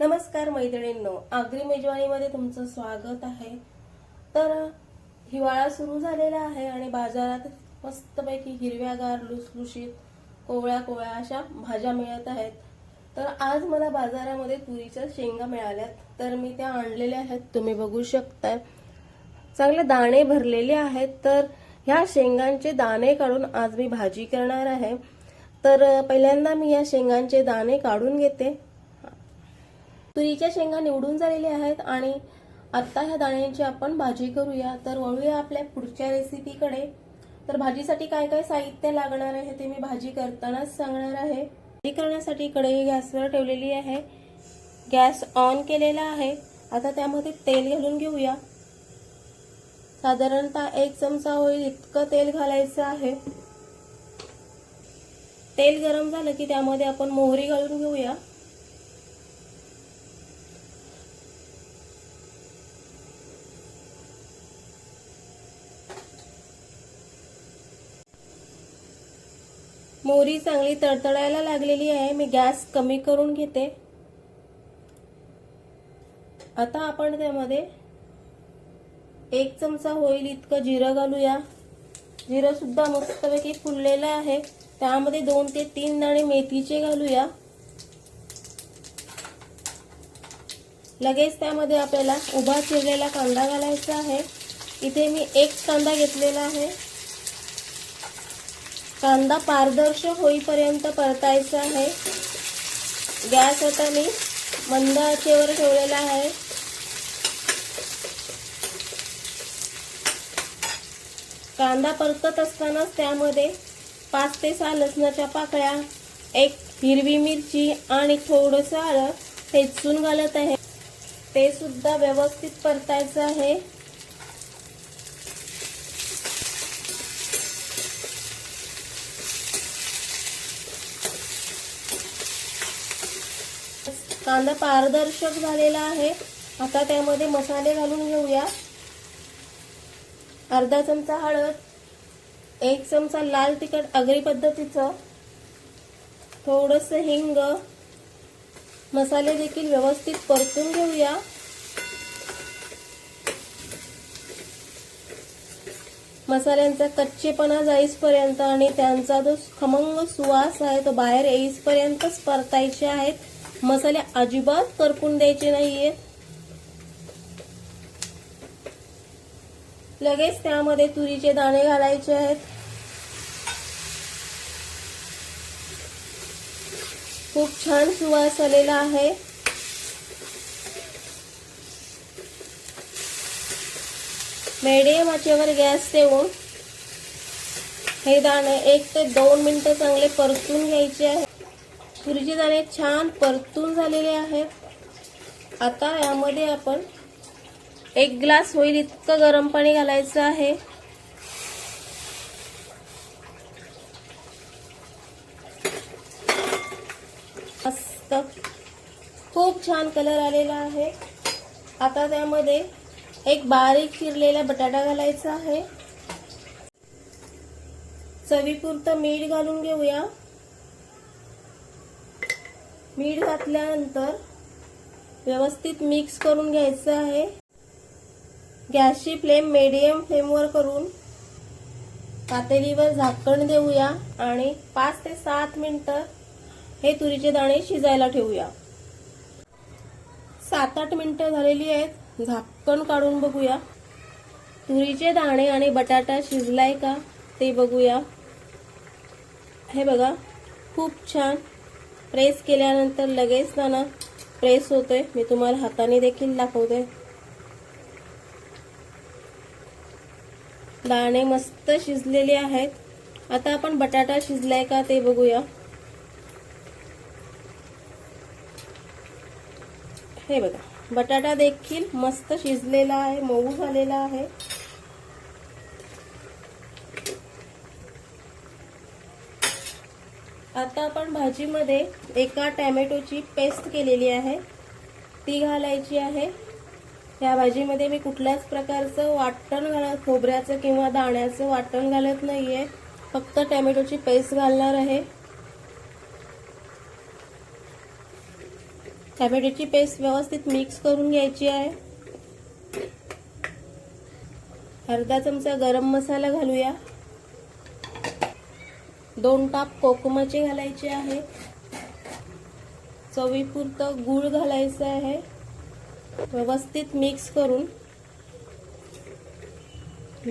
नमस्कार मैत्रिणींनो आगरी मेजवानीमध्ये तुमचं स्वागत आहे. तर हिवाळा सुरू झालेला आहे आणि बाजारात मस्तपैकी हिरव्यागार लुसलुशीत कोवळ्या कोवळ्या अशा भाज्या मिळत आहेत. तर आज मला बाजारामध्ये तुरीच्या शेंगा मिळाल्यात. तर मी त्या आणलेल्या आहेत. तुम्ही बघू शकता चांगले दाणे भरलेले आहेत. तर ह्या शेंगांचे दाणे काढून आज मी भाजी करणार आहे. तर पहिल्यांदा मी या शेंगांचे दाणे काढून घेते. तुरीच्या शेंगा निवडून झालेल्या आहेत आणि आत्ता ह्या दाण्यांची आपण भाजी करूया. तर वळूया आपल्या पुढच्या रेसिपीकडे तर भाजीसाठी काय काय साहित्य लागणार आहे ते मी भाजी करतानाच सांगणार आहे. भाजी करण्यासाठी कढई गॅसवर ठेवलेली आहे. गॅस ऑन केलेला आहे. आता त्यामध्ये तेल घालून घेऊया. साधारणतः एक चमचा होईल इतकं तेल घालायचं आहे. तेल गरम झालं की त्यामध्ये आपण मोहरी घालून घेऊया. मोहरी चांगली तडतडायला लागलेली आहे मी गॅस कमी करून घेते. आता आपण त्यामध्ये एक चमचा होईल इतकं जिरं घालूया. जिरं सुद्धा मस्तपैकी फुललेलं आहे. त्यामध्ये दोन ते तीन दाणे मेथीचे घालूया. लगेच त्यामध्ये आपल्याला उभा चिरलेला कांदा घालायचा आहे. इथे मी एक कांदा घेतलेला आहे. कांदा पारदर्शक होईपर्यंत परतायचा आहे. गॅस आता मी मंद आचेवर ठेवलेला आहे. कांदा परतत असतानाच त्यामध्ये पाच ते सहा लसणाच्या पाकळ्या एक हिरवी मिरची आणि थोडंसं आलं ठेचून घालत आहे. ते सुद्धा व्यवस्थित परतायचं आहे. कांदा पारदर्शक झालेला आहे. आता त्यामध्ये मसाले घालून घेऊया. अर्धा चमचा हळद एक चमचा लाल तिखट आगरी पद्धतीचं थोडंसं हिंग मसाले देखील व्यवस्थित परतून घेऊया. मसाल्यांचा कच्चेपणा जाईसपर्यंत आणि त्यांचा जो खमंग सुवास आहे तो बाहेर येईसपर्यंतच परतायचे आहेत. मसाले अजिबात करपून द्यायचे नाहीये. लगेच त्यामध्ये तुरीचे दाणे घालायचे आहेत. खूप छान सुवास आलेला आहे. मीडियम आचेवर गॅस ठेवून हे दाणे एक ते दोन मिनिटं चांगले परतून घ्यायचे आहे तुरीचे दाणे छान परतून झालेले आहेत आता यामध्ये आपण एक ग्लास होईल इतकं गरम पाणी घालायचं आहे. मस्त. खूप छान कलर आलेला आहे. आता त्यामध्ये एक बारीक चिरलेला बटाटा घालायचा आहे. चवीपुरतं मीठ घालून घेऊया. मीठ घातल्यानंतर व्यवस्थित मिक्स करून घ्यायचं आहे. गॅसची फ्लेम मीडियम फ्लेमवर करून पातेलीवर झाकण देऊया आणि पाच ते सात मिनटं हे तुरीचे दाणे शिजायला ठेवूया. सात आठ मिनटं झालेली आहेत. झाकण काढून बघूया. तुरीचे दाणे आणि बटाटा शिजलाय का ते बघूया. हे बघा खूप छान. प्रेस केल्यानंतर लगेच ना प्रेस होतोय. मी तुम्हाला हाताने देखील दाखवते. दाणे मस्त शिजलेले आहेत. आता आपण बटाटा शिजलाय का ते बघूया. हे बघा. बटाटा देखील मस्त शिजलेला आहे मऊ झालेला आहे. आता आपण भाजीमध्ये एका टॅमॅटोची पेस्ट केलेली आहे. ती घालायची आहे. या भाजीमध्ये मी कुठल्याच प्रकारचं वाटण घाल खोबऱ्याचं किंवा दाण्याचं वाटण घालत नाही आहे फक्त टॅमॅटोची पेस्ट घालणार आहे. टॅमॅटोची पेस्ट व्यवस्थित मिक्स करून घ्यायची आहे. अर्धा चमचा गरम मसाला घालूया. दोन टाप कोकमाचे घालायचे आहे. चवीपुरतं गूळ घालायचं आहे. व्यवस्थित मिक्स करून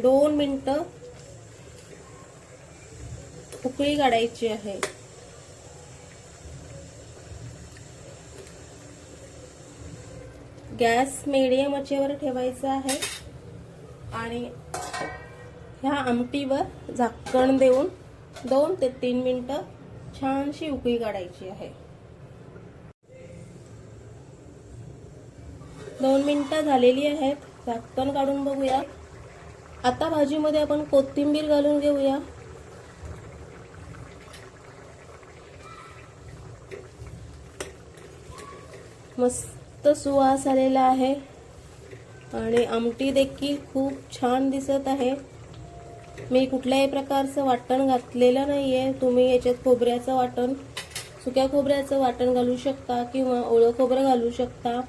दोन मिनटं उकळी काढायची आहे. गॅस मिडियम अचेवर ठेवायचा आहे आणि ह्या आमटीवर झाकण देऊन दोन ते तीन मिनिटं छानशी उकळी काढायची आहे. दोन मिनिटं झालेली आहेत झाकण काढून बघूया. आता भाजीमध्ये आपण कोथिंबीर घालून घेऊया. मस्त सुवास आलेला आहे. आणि आमटी देखील खूप छान दिसत आहे. मी कुठल्याही प्रकारचं वाटण घातलेलं नाही आहे तुम्ही याच्यात खोबऱ्याचं वाटण सुक्या खोबऱ्याचं वाटण घालू शकता किंवा ओळं खोबरं घालू शकता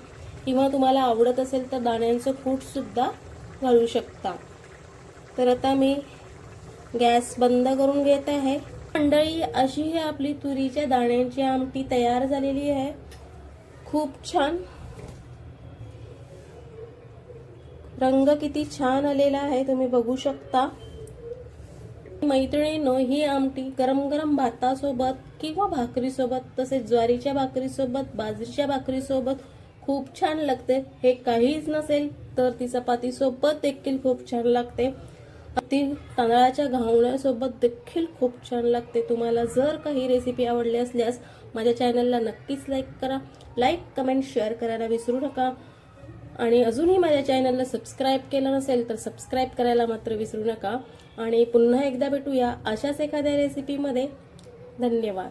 किंवा तुम्हाला आवडत असेल तर दाण्यांचं कूटसुद्धा घालू शकता. तर आता मी गॅस बंद करून घेत आहे. मंडळी अशी ही आपली तुरीच्या दाण्यांची आमटी तयार झालेली आहे. खूप छान. रंग किती छान आलेला आहे तुम्ही बघू शकता. मैत्रिणीनो ही आमटी गरम गरम भातासोबत किंवा भाकरीसोबत तसेच ज्वारीच्या भाकरीसोबत बाजरीच्या भाकरीसोबत खूप छान लागते. हे काहीच नसेल तर ती चपातीसोबत देखील खूप छान लागते. ती तांदळाच्या घावण्यासोबत देखील खूप छान लागते. तुम्हाला जर काही रेसिपी आवडली असल्यास माझ्या चॅनलला नक्कीच लाईक करा. लाईक कमेंट शेअर करायला विसरू नका. आणि अजूनही माझ्या चॅनलला सबस्क्राईब केलं नसेल तर सबस्क्राईब करायला मात्र विसरू नका. आणि पुन्हा एकदा भेटूया अशाच एखाद्या रेसिपीमध्ये धन्यवाद.